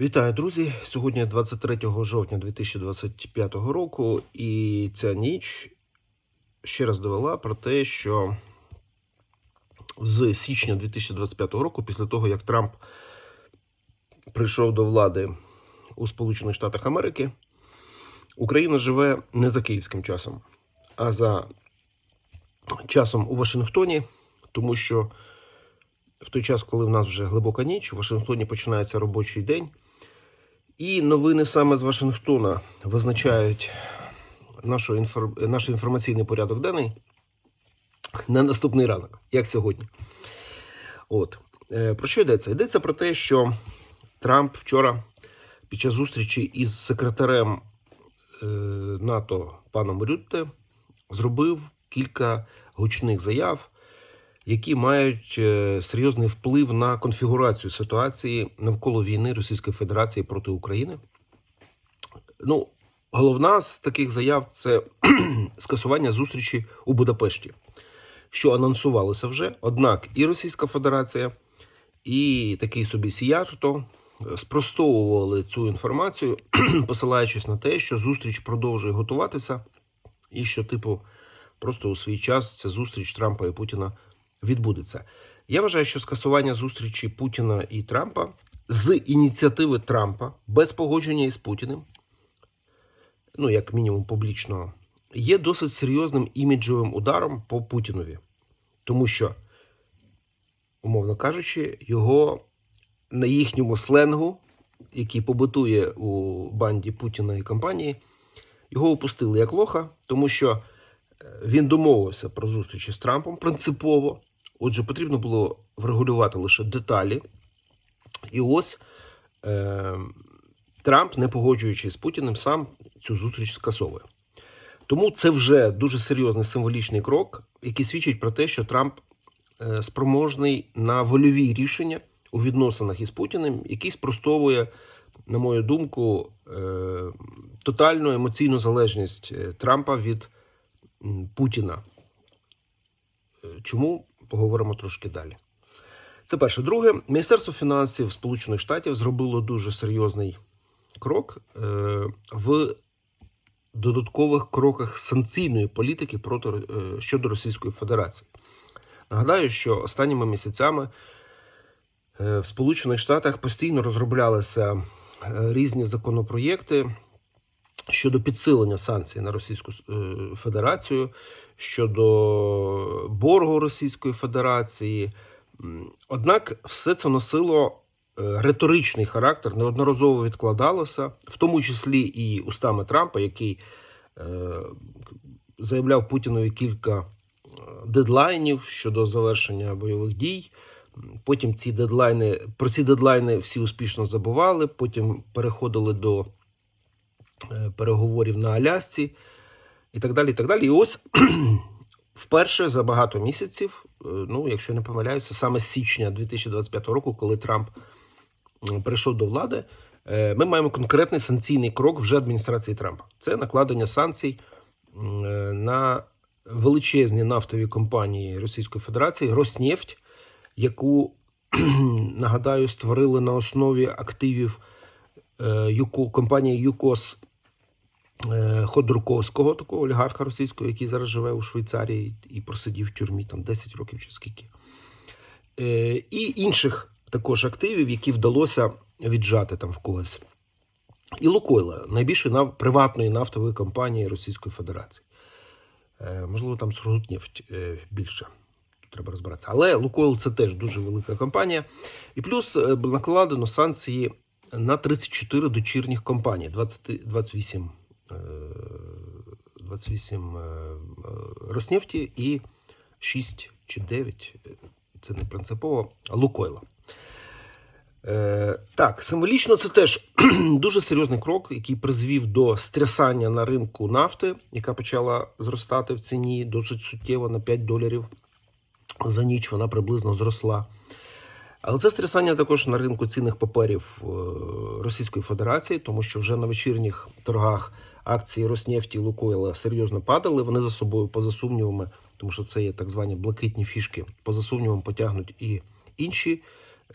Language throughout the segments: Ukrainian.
Вітаю, друзі! Сьогодні 23 жовтня 2025 року, і ця ніч ще раз довела про те, що з січня 2025 року, після того як Трамп прийшов до влади у Сполучених Штатах Америки, Україна живе не за київським часом, а за часом у Вашингтоні, тому що в той час, коли в нас вже глибока ніч, у Вашингтоні починається робочий день. І новини саме з Вашингтона визначають нашу інфор... наш інформаційний порядок денний на наступний ранок, як сьогодні. От. Е, Про що йдеться? Йдеться про те, що Трамп вчора під час зустрічі із секретарем е, НАТО паном Рютте зробив кілька гучних заяв, які мають е, серйозний вплив на конфігурацію ситуації навколо війни Російської Федерації проти України. Ну, головна з таких заяв це скасування зустрічі у Будапешті, що анонсувалося вже. Однак і Російська Федерація, і такий собі Сіярто спростовували цю інформацію, посилаючись на те, що зустріч продовжує готуватися, і що, типу, просто у свій час ця зустріч Трампа і Путіна відбудеться. Я вважаю, що скасування зустрічі Путіна і Трампа з ініціативи Трампа без погодження із Путіним, ну як мінімум публічного, є досить серйозним іміджовим ударом по Путінові, тому що, умовно кажучи, його на їхньому сленгу, який побутує у банді Путіна і компанії, його опустили як лоха, тому що він домовився про зустрічі з Трампом принципово. Отже, потрібно було врегулювати лише деталі. І ось е, Трамп, не погоджуючись з Путіним, сам цю зустріч скасовує. Тому це вже дуже серйозний символічний крок, який свідчить про те, що Трамп е, спроможний на вольові рішення у відносинах із Путіним, який спростовує, на мою думку, е, тотальну емоційну залежність е, Трампа від Путіна. Чому поговоримо трошки далі? Це перше. Друге, Міністерство фінансів Сполучених Штатів зробило дуже серйозний крок е, в додаткових кроках санкційної політики проти е, щодо Російської Федерації. Нагадаю, що останніми місяцями е, в Сполучених Штатах постійно розроблялися різні законопроєкти щодо підсилення санкцій на Російську е, Федерацію, щодо боргу Російської Федерації. Однак все це носило е, риторичний характер, неодноразово відкладалося, в тому числі і устами Трампа, який е, заявляв Путінові кілька дедлайнів щодо завершення бойових дій. Потім ці дедлайни про ці дедлайни всі успішно забували. Потім переходили до переговорів на Алясці і так далі. І так далі. І ось вперше за багато місяців, е, ну якщо не помиляюся, саме з січня 2025 року, коли Трамп прийшов до влади, е, ми маємо конкретний санкційний крок вже адміністрації Трампа. Це накладення санкцій е, на величезні нафтові компанії Російської Федерації Роснефть, яку нагадаю створили на основі активів е, Юко, компанії ЮКОС е, Ходорковського, такого олігарха російського, який зараз живе у Швейцарії і просидів в тюрмі там 10 років чи скільки. Е, І інших також активів, які вдалося віджати там в когось. І Лукойла, найбільшої нав... приватної нафтової компанії Російської Федерації. Можливо, там Сургутнефть більше. Треба розбиратися. Але Лукойл це теж дуже велика компанія. І плюс накладено санкції на 34 дочірніх компаній, 20, 28, е, 28 е, е, Роснефті і 6 чи 9, е, це не принципово, Лукойла. Е, так, символічно це теж дуже серйозний крок, який призвів до стрясання на ринку нафти, яка почала зростати в ціні досить суттєво на 5 доларів за ніч. Вона приблизно зросла. Але це стрясання також на ринку цінних паперів е, Російської Федерації, тому що вже на вечірніх торгах акції Роснефті і Лукойла серйозно падали. Вони за собою, поза сумнівами, тому що це є так звані блакитні фішки, поза сумнівом потягнуть і інші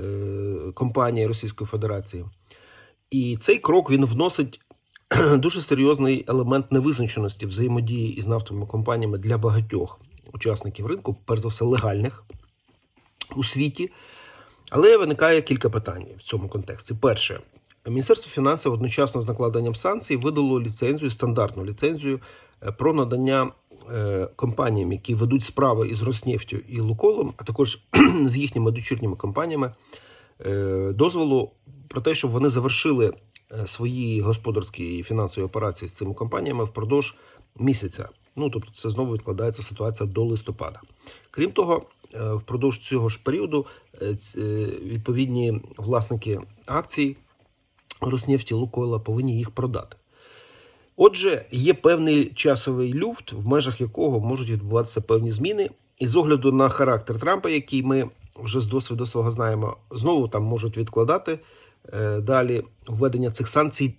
е, компанії Російської Федерації. І цей крок він вносить дуже серйозний елемент невизначеності взаємодії із нафтовими компаніями для багатьох учасників ринку, перш за все легальних у світі. Але виникає кілька питань в цьому контексті. Перше, Міністерство фінансів одночасно з накладенням санкцій видало ліцензію, стандартну ліцензію е, про надання е, компаніям, які ведуть справи із Роснефтю і Луколом, а також з їхніми дочірніми компаніями, е, дозволу про те, щоб вони завершили свої господарські і фінансові операції з цими компаніями впродовж місяця. Ну тобто, це знову відкладається ситуація до листопада. Крім того, е, впродовж цього ж періоду е, е, відповідні власники акцій Роснефті Лукойла повинні їх продати. Отже, є певний часовий люфт, в межах якого можуть відбуватися певні зміни. І з огляду на характер Трампа, який ми вже з досвіду свого знаємо, знову там можуть відкладати далі введення цих санкцій.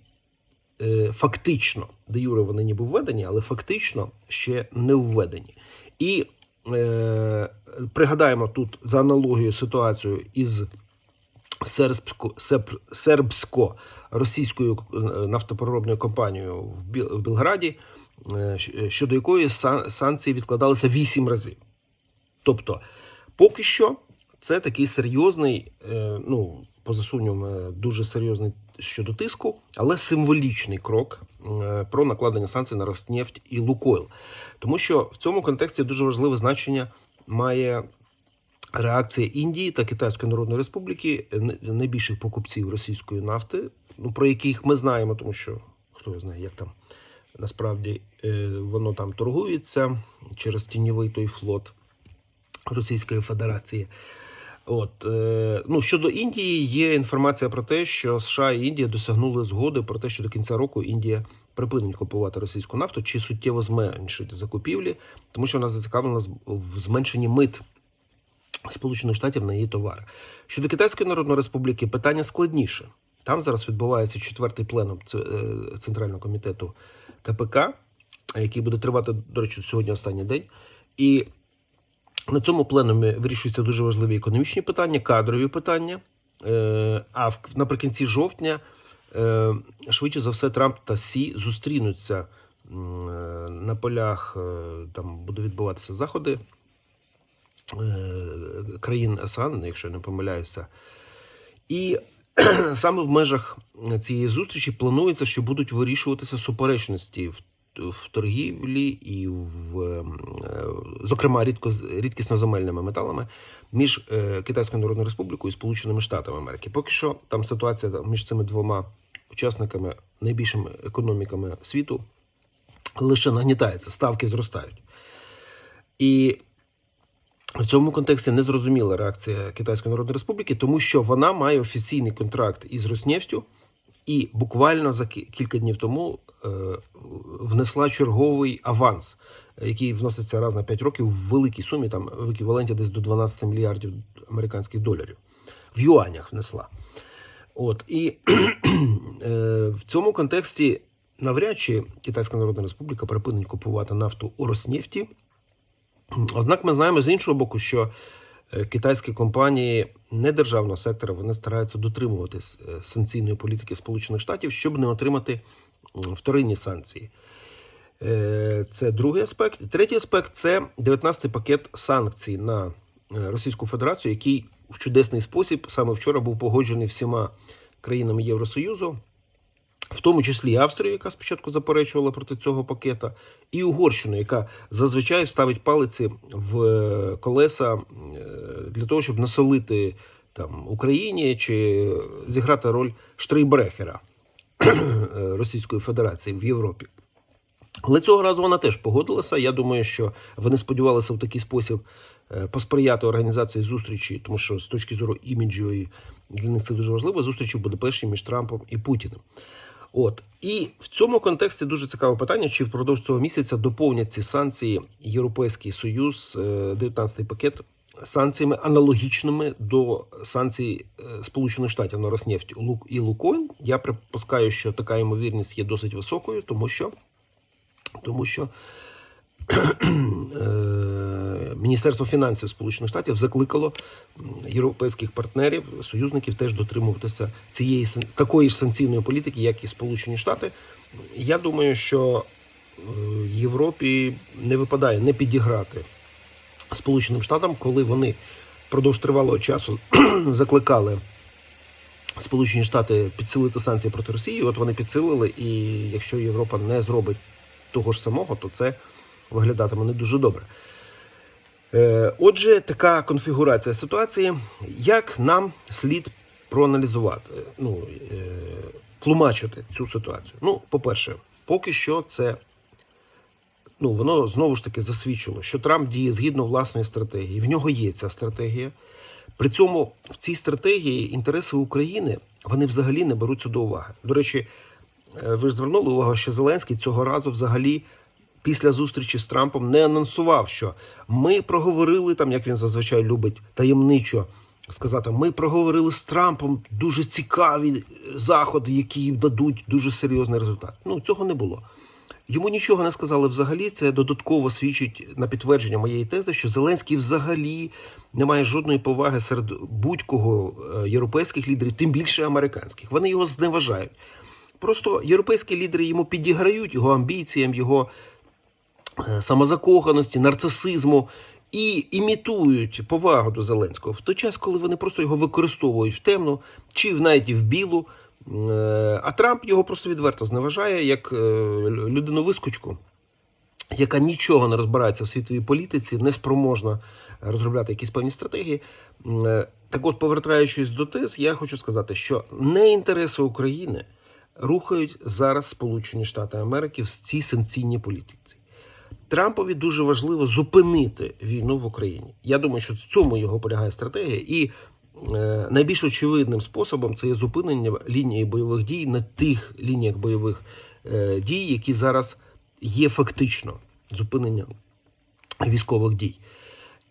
Е, Фактично, де юре вони ніби введені, але фактично ще не введені. І е, пригадаємо тут за аналогією ситуацію із сербсько-російською е, нафтопереробною компанією в, Білграді, е, щодо якої санкції відкладалися вісім разів. Тобто, поки що це такий серйозний, ну, поза сумнівом, е, дуже серйозний щодо тиску, але символічний крок е, про накладення санкцій на Роснефть і Лукойл. Тому що в цьому контексті дуже важливе значення має реакція Індії та Китайської Народної Республіки, найбільших покупців російської нафти, ну про яких ми знаємо, тому що хто знає, як там насправді е, воно там торгується через тіньовий той флот Російської Федерації. От е, ну щодо Індії, є інформація про те, що США і Індія досягнули згоди про те, що до кінця року Індія припинить купувати російську нафту чи суттєво зменшить закупівлі, тому що вона зацікавлена в зменшенні мит Сполучених Штатів на її товари. Щодо Китайської Народної Республіки, питання складніше. Там зараз відбувається четвертий пленум е, Центрального комітету КПК, який буде тривати, до речі, сьогодні останній день. І на цьому пленумі вирішуються дуже важливі економічні питання, кадрові питання. Е, А наприкінці жовтня, е, швидше за все, Трамп та Сі зустрінуться на полях, е, там будуть відбуватися заходи країн АСЕАН, якщо я не помиляюся. І саме в межах цієї зустрічі планується, що будуть вирішуватися суперечності в, в торгівлі і в, ем, е, зокрема, рідко, рідкісноземельними металами між е, Китайською Народною Республікою і Сполученими Штатами Америки. Поки що там ситуація між цими двома учасниками, найбільшими економіками світу, лише нагнітається, ставки зростають. І в цьому контексті незрозуміла реакція Китайської Народної Республіки, тому що вона має офіційний контракт із Роснефтю і буквально за кілька днів тому е, внесла черговий аванс, який вноситься раз на 5 років в великій сумі, там в еквіваленті десь до 12 мільярдів американських доларів. В юанях внесла. От і е, в цьому контексті навряд чи Китайська Народна Республіка припинить купувати нафту у Роснефті. Однак ми знаємо з іншого боку, що китайські компанії недержавного сектора вони стараються дотримуватись е, санкційної політики Сполучених Штатів, щоб не отримати вторинні санкції. Е, Це другий аспект. Третій аспект це 19-й пакет санкцій на е, Російську Федерацію, який в чудесний спосіб саме вчора був погоджений всіма країнами Євросоюзу в тому числі Австрію, яка спочатку заперечувала проти цього пакета, і Угорщину, яка зазвичай ставить палиці в е, колеса е, для того, щоб насолити там Україні чи зіграти роль штрейбрехера е, Російської Федерації в Європі. Але цього разу вона теж погодилася. Я думаю, що вони сподівалися в такий спосіб посприяти організації зустрічі, тому що з точки зору іміджу і для них це дуже важливо. Зустрічі в Будапешті між Трампом і Путіним. От і в цьому контексті дуже цікаве питання: чи впродовж цього місяця доповнять ці санкції Європейський Союз, е, 19-й пакет санкціями аналогічними до санкцій е, Сполучених Штатів на Роснефть Лук і Лукойл. Я припускаю, що така ймовірність є досить високою, тому що тому що е, Міністерство фінансів Сполучених Штатів закликало європейських партнерів, союзників теж дотримуватися цієї такої ж санкційної політики, як і Сполучені Штати. Я думаю, що е, Європі не випадає не підіграти Сполученим Штатам, коли вони впродовж тривалого часу закликали Сполучені Штати підсилити санкції проти Росії. От вони підсилили, і якщо Європа не зробить того ж самого, то це виглядатиме не дуже добре. Е, Отже, така конфігурація ситуації. Як нам слід проаналізувати, е, ну, е, тлумачити цю ситуацію? Ну, по-перше, поки що це ну, воно знову ж таки засвідчило, що Трамп діє згідно власної стратегії. В нього є ця стратегія. При цьому в цій стратегії інтереси України вони взагалі не беруться до уваги. До речі, ви ж звернули увагу, що Зеленський цього разу взагалі після зустрічі з Трампом не анонсував, що ми проговорили там, як він зазвичай любить таємничо сказати, ми проговорили з Трампом дуже цікаві заходи, які дадуть дуже серйозний результат. Ну цього не було. Йому нічого не сказали взагалі. Це додатково свідчить на підтвердження моєї тези, що Зеленський взагалі не має жодної поваги серед будь-кого е, європейських лідерів, тим більше американських. Вони його зневажають. Просто європейські лідери йому підіграють його амбіціям, його самозакоханості, нарцисизму і імітують повагу до Зеленського в той час, коли вони просто його використовують в темну чи навіть в білу. Е, А Трамп його просто відверто зневажає як е, людину вискочку, яка нічого не розбирається в світовій політиці, не спроможна розробляти якісь певні стратегії. Е, Так от, повертаючись до тез, я хочу сказати, що не інтереси України рухають зараз Сполучені Штати Америки в цій санкційній політиці. Трампові дуже важливо зупинити війну в Україні. Я думаю, що в цьому його полягає стратегія, і е, найбільш очевидним способом це є зупинення лінії бойових дій на тих лініях бойових е, дій, які зараз є фактично зупинення військових дій.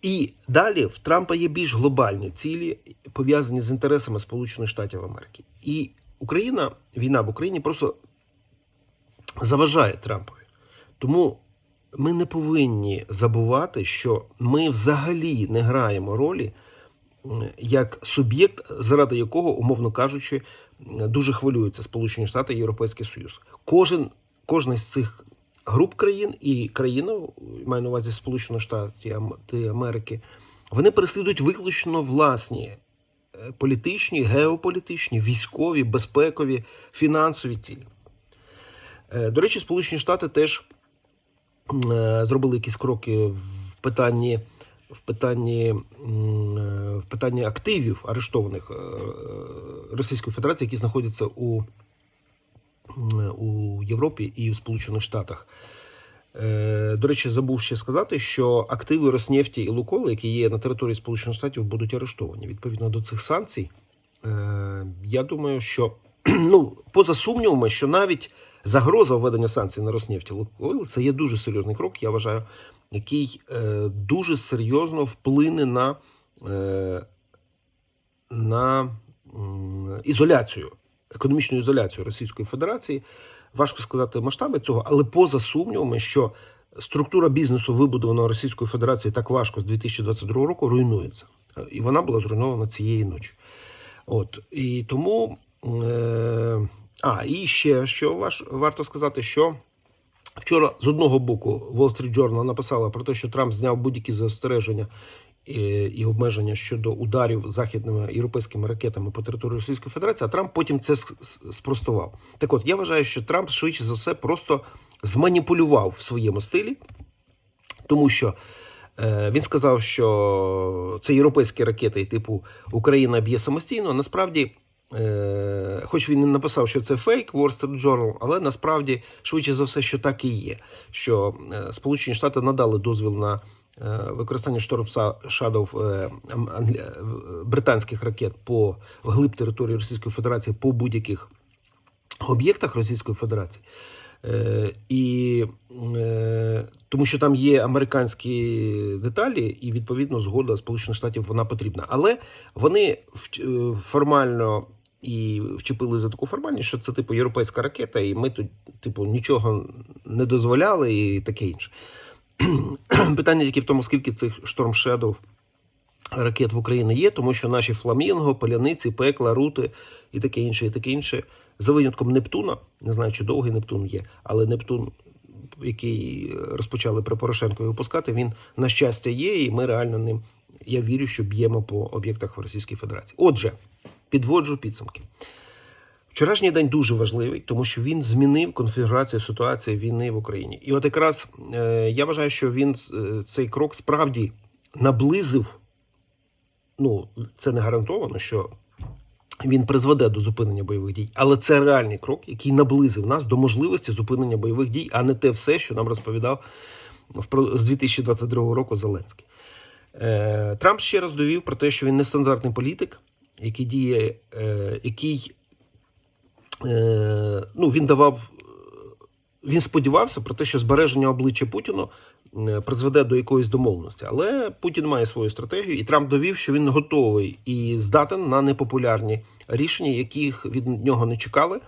І далі в Трампа є більш глобальні цілі, пов'язані з інтересами Сполучених Штатів Америки. І Україна, війна в Україні просто заважає Трампові. Тому ми не повинні забувати, що ми взагалі не граємо ролі як суб'єкт, заради якого, умовно кажучи, дуже хвилюються Сполучені Штати і Європейський Союз. Кожен, кожна з цих груп країн і країна, маю на увазі Сполучені Штати Ам- Америки, вони переслідують виключно власні е, політичні, геополітичні, військові, безпекові, фінансові цілі. Е, До речі, Сполучені Штати теж зробили якісь кроки в питанні, в питанні, е, в питанні активів арештованих е, Російської Федерації, які знаходяться у, у Європі і в Сполучених Штатах. Е, До речі, забув ще сказати, що активи Роснефті і Луколи, які є на території Сполучених Штатів, будуть арештовані. Відповідно до цих санкцій, е, я думаю, що ну, поза сумнівами, що навіть загроза введення санкцій на Роснефті Лукойл це є дуже серйозний крок, я вважаю, який е, дуже серйозно вплине на, е, на ізоляцію, економічну ізоляцію Російської Федерації. Важко сказати масштаби цього, але поза сумнівами, що структура бізнесу, вибудована Російською Федерацією так важко з 2022 року, руйнується. І вона була зруйнована цієї ночі. От і тому. Е- а, і ще що ваш, варто сказати, що вчора з одного боку Wall Street Journal написала про те, що Трамп зняв будь-які застереження і, і обмеження щодо ударів західними європейськими ракетами по території Російської Федерації, а Трамп потім це спростував. Так от, я вважаю, що Трамп швидше за все просто зманіпулював в своєму стилі, тому що е, він сказав, що це європейські ракети, типу Україна б'є самостійно. Насправді, е, хоч він не написав, що це фейк, Wall Street Journal, але насправді швидше за все, що так і є. Що е, Сполучені Штати надали дозвіл на е, використання штормса е, е, британських ракет по глиб території Російської Федерації по будь-яких об'єктах Російської Федерації. Е, і е, тому що там є американські деталі, і відповідно згода Сполучених Штатів вона потрібна. Але вони е, формально і вчепили за таку формальність, що це типу європейська ракета, і ми тут, типу, нічого не дозволяли, і таке інше. Питання тільки в тому, скільки цих Shadow ракет в Україні є, тому що наші фламінго, паляниці, пекла, рути і таке інше, і таке інше. За винятком Нептуна, не знаю, чи довгий Нептун є, але Нептун, який розпочали при Порошенко випускати, він, на щастя, є, і ми реально ним, я вірю, що б'ємо по об'єктах в Російській Федерації. Отже, підводжу підсумки. Вчорашній день дуже важливий, тому що він змінив конфігурацію ситуації війни в Україні. І от якраз е, я вважаю, що він е, цей крок справді наблизив. Ну, це не гарантовано, що він призведе до зупинення бойових дій, але це реальний крок, який наблизив нас до можливості зупинення бойових дій, а не те все, що нам розповідав з 2022 року Зеленський. Е, Трамп ще раз довів про те, що він нестандартний політик, який діє, е, який е, ну, він давав. Він сподівався про те, що збереження обличчя Путіну е, призведе до якоїсь домовленості. Але Путін має свою стратегію, і Трамп довів, що він готовий і здатен на непопулярні рішення, яких від нього не чекали.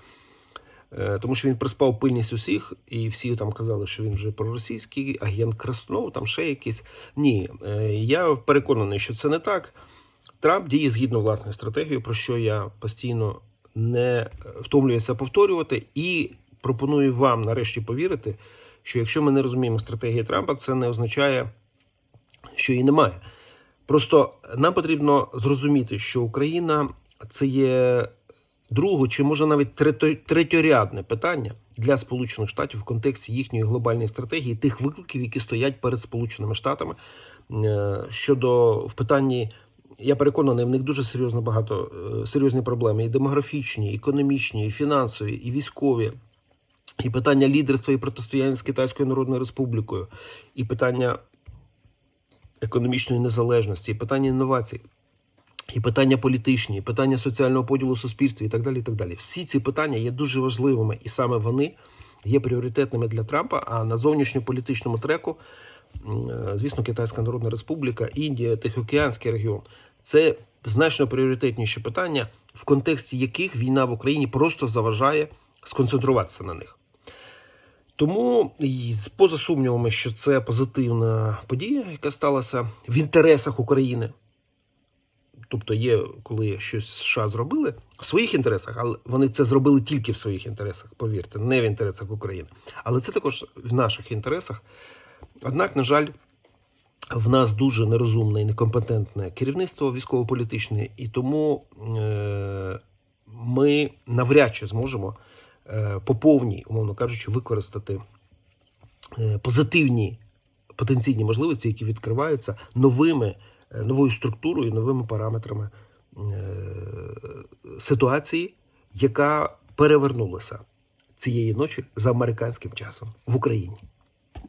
Е, Тому що він приспав пильність усіх, і всі там казали, що він вже проросійський агент Краснов, там ще якийсь. Ні, е, я переконаний, що це не так. Трамп діє згідно власної стратегії, про що я постійно не втомлююся повторювати, і пропоную вам нарешті повірити, що якщо ми не розуміємо стратегії Трампа, це не означає, що її немає. Просто нам потрібно зрозуміти, що Україна це є друге, чи може навіть третьорядне питання для Сполучених Штатів в контексті їхньої глобальної стратегії, тих викликів, які стоять перед Сполученими Штатами е, щодо в питанні. Я переконаний, в них дуже серйозно багато е, серйозні проблеми: і демографічні, і економічні, і фінансові, і військові, і питання лідерства і протистояння з Китайською Народною Республікою, і питання економічної незалежності, і питання інновацій, і питання політичні, і питання соціального поділу в суспільстві, і так далі. І так далі. Всі ці питання є дуже важливими, і саме вони є пріоритетними для Трампа. А на зовнішньополітичному треку, е, звісно, Китайська Народна Республіка, Індія, Тихоокеанський регіон це значно пріоритетніші питання, в контексті яких війна в Україні просто заважає сконцентруватися на них. Тому поза сумнівами, що це позитивна подія, яка сталася в інтересах України. Тобто є, коли щось США зробили в своїх інтересах, але вони це зробили тільки в своїх інтересах, повірте, не в інтересах України. Але це також в наших інтересах. Однак, на жаль, в нас дуже нерозумне і некомпетентне керівництво військово-політичне, і тому е- ми навряд чи зможемо по повній, умовно кажучи, використати е, позитивні потенційні можливості, які відкриваються новими, е, новою структурою, новими параметрами е, ситуації, яка перевернулася цієї ночі за американським часом в Україні.